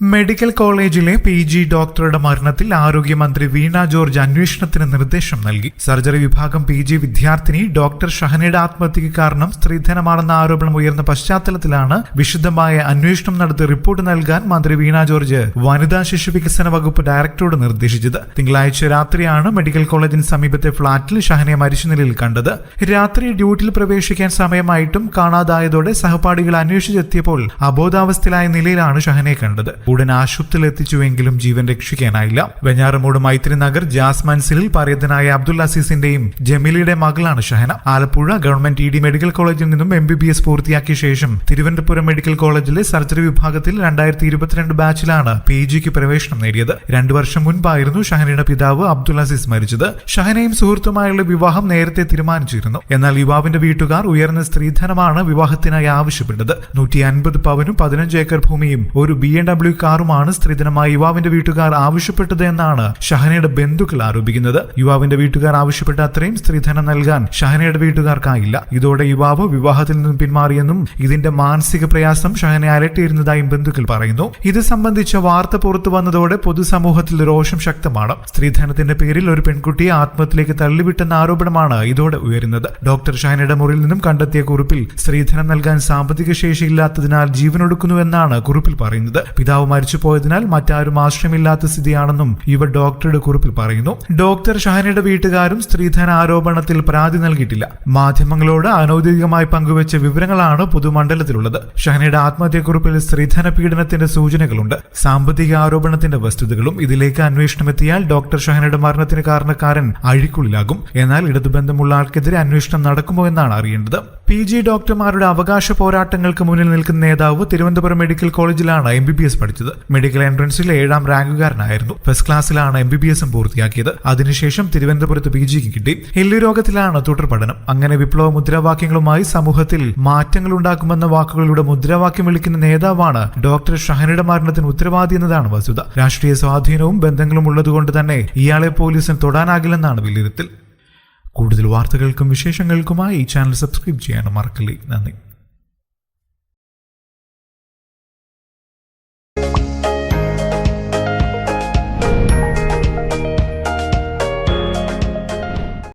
Medical കോളേജിലെ P G ഡോക്ടറുടെ മരണത്തിൽ ആരോഗ്യമന്ത്രി വീണ ജോർജ് അന്വേഷണത്തിന് നിർദ്ദേശം നൽകി. സർജറി വിഭാഗം പി ജി വിദ്യാർത്ഥിനി ഡോക്ടർ ഷഹനയുടെ ആത്മഹത്യക്ക് കാരണം സ്ത്രീധനമാണെന്ന ആരോപണം ഉയർന്ന പശ്ചാത്തലത്തിലാണ് വിശദമായ അന്വേഷണം നടത്തി റിപ്പോർട്ട് നൽകാൻ മന്ത്രി വീണ ജോർജ് വനിതാ ശിശു വികസന വകുപ്പ് ഡയറക്ടറോട് നിർദ്ദേശിച്ചത്. തിങ്കളാഴ്ച രാത്രിയാണ് മെഡിക്കൽ കോളേജിന് സമീപത്തെ ഫ്ളാറ്റിൽ ഷഹനയെ മരിച്ച നിലയിൽ കണ്ടത്. രാത്രി ഡ്യൂട്ടിയിൽ പ്രവേശിക്കാൻ സമയമായിട്ടും കാണാതായതോടെ സഹപാഠികൾ അന്വേഷിച്ചെത്തിയപ്പോൾ അബോധാവസ്ഥയിലായ നിലയിലാണ് ഷഹനയെ കണ്ടത്. ഉടൻ ആശുപത്രിയിൽ എത്തിച്ചുവെങ്കിലും ജീവൻ രക്ഷിക്കാനായില്ല. വെഞ്ഞാറമൂട് മൈത്രി നഗർ ജാസ് മൻസിലിൽ പറയതനായ അബ്ദുൽ അസീസിന്റെയും ജമീലയുടെ മകളാണ് Shahana. Alappuzha government E D medical കോളേജിൽ നിന്നും എം ബി ബി എസ് പൂർത്തിയാക്കിയ ശേഷം തിരുവനന്തപുരം മെഡിക്കൽ കോളേജിലെ സർജറി വിഭാഗത്തിൽ രണ്ടായിരത്തി ഇരുപത്തിരണ്ട് ബാച്ചിലാണ് പി ജിക്ക് പ്രവേശനം നേടിയത്. രണ്ടു വർഷം മുൻപായിരുന്നു ഷഹനയുടെ പിതാവ് അബ്ദുൽ അസീസ് മരിച്ചത്. ഷഹനയും സുഹൃത്തുമായുള്ള വിവാഹം നേരത്തെ തീരുമാനിച്ചിരുന്നു. എന്നാൽ യുവാവിന്റെ വീട്ടുകാർ ഉയർന്ന സ്ത്രീധനമാണ് വിവാഹത്തിനായി ആവശ്യപ്പെട്ടത്. നൂറ്റി അൻപത് പവനും പതിനഞ്ച് ഏക്കർ ഭൂമിയും ഒരു ബി എൻ ഡബ്ല്യു കാറുമാണ് സ്ത്രീധനമായി യുവാവിന്റെ വീട്ടുകാർ ആവശ്യപ്പെട്ടത് എന്നാണ് ഷഹനയുടെ ബന്ധുക്കൾ ആരോപിക്കുന്നത്. യുവാവിന്റെ വീട്ടുകാർ ആവശ്യപ്പെട്ട അത്രയും സ്ത്രീധനം നൽകാൻ ഷഹനയുടെ വീട്ടുകാർക്കായില്ല. ഇതോടെ യുവാവ് വിവാഹത്തിൽ നിന്നും പിന്മാറിയെന്നും ഇതിന്റെ മാനസിക പ്രയാസം ഷഹനെ അലട്ടിയിരുന്നതായും ബന്ധുക്കൾ പറയുന്നു. ഇത് സംബന്ധിച്ച വാർത്ത പുറത്തു വന്നതോടെ പൊതുസമൂഹത്തിൽ രോഷം ശക്തമാണ്. സ്ത്രീധനത്തിന്റെ പേരിൽ ഒരു പെൺകുട്ടിയെ ആത്മഹത്യയിലേക്ക് തള്ളിവിട്ടെന്ന ആരോപണമാണ് ഇതോടെ ഉയരുന്നത്. ഡോക്ടർ ഷഹനയുടെ മുറിയിൽ നിന്നും കണ്ടെത്തിയ കുറിപ്പിൽ സ്ത്രീധനം നൽകാൻ സാമ്പത്തിക ശേഷിയില്ലാത്തതിനാൽ ജീവനൊടുക്കുന്നുവെന്നാണ് കുറിപ്പിൽ പറയുന്നത്. പിതാവ് മരിച്ചുപോയതിനാൽ മറ്റാരും ആശ്രയമില്ലാത്ത സ്ഥിതിയാണെന്നും ഇവർ ഡോക്ടറുടെ കുറിപ്പിൽ പറയുന്നു. ഡോക്ടർ ഷഹനയുടെ വീട്ടുകാരും സ്ത്രീധന ആരോപണത്തിൽ പരാതി നൽകിയിട്ടില്ല. മാധ്യമങ്ങളോട് അനൌദ്യോഗികമായി പങ്കുവച്ച വിവരങ്ങളാണ് പൊതുമണ്ഡലത്തിലുള്ളത്. ഷഹനയുടെ ആത്മഹത്യക്കുറിപ്പിൽ സ്ത്രീധന പീഡനത്തിന്റെ സൂചനകളുണ്ട്. സാമ്പത്തിക ആരോപണത്തിന്റെ വസ്തുതകളും ഇതിലേക്ക് അന്വേഷണം എത്തിയാൽ ഡോക്ടർ ഷഹനയുടെ മരണത്തിന് കാരണക്കാരൻ അഴിക്കുള്ളിലാകും. എന്നാൽ ഇടതുബന്ധമുള്ള ആൾക്കെതിരെ അന്വേഷണം നടക്കുമോ എന്നാണ് അറിയേണ്ടത്. പി ജി ഡോക്ടർമാരുടെ അവകാശ പോരാട്ടങ്ങൾക്ക് മുന്നിൽ നിൽക്കുന്ന നേതാവ് തിരുവനന്തപുരം മെഡിക്കൽ കോളേജിലാണ് എം ബി ബി എസ് പഠിച്ചത്. മെഡിക്കൽ എൻട്രൻസിൽ ഏഴാം റാങ്കുകാരനായിരുന്നു. ഫസ്റ്റ് ക്ലാസ്സിലാണ് എം ബി ബി എസും പൂർത്തിയാക്കിയത്. അതിനുശേഷം തിരുവനന്തപുരത്ത് പി ജിക്ക് കിട്ടി. എല്ലു രോഗത്തിലാണ് തുടർ പഠനം. അങ്ങനെ വിപ്ലവ മുദ്രാവാക്യങ്ങളുമായി സമൂഹത്തിൽ മാറ്റങ്ങൾ ഉണ്ടാക്കുമെന്ന വാക്കുകളുടെ മുദ്രാവാക്യം വിളിക്കുന്ന നേതാവാണ് ഡോക്ടർ ഷഹനയുടെ മരണത്തിന് ഉത്തരവാദി എന്നതാണ് വസ്തുത. രാഷ്ട്രീയ സ്വാധീനവും ബന്ധങ്ങളും ഉള്ളതുകൊണ്ട് തന്നെ ഇയാളെ പോലീസിന് തൊടാനാകില്ലെന്നാണ് വിലയിരുത്തൽ. കൂടുതൽ വാർത്തകൾക്കും വിശേഷങ്ങൾക്കുമായി ഈ ചാനൽ സബ്സ്ക്രൈബ് ചെയ്യാനും മറക്കല്ലേ. നന്ദി.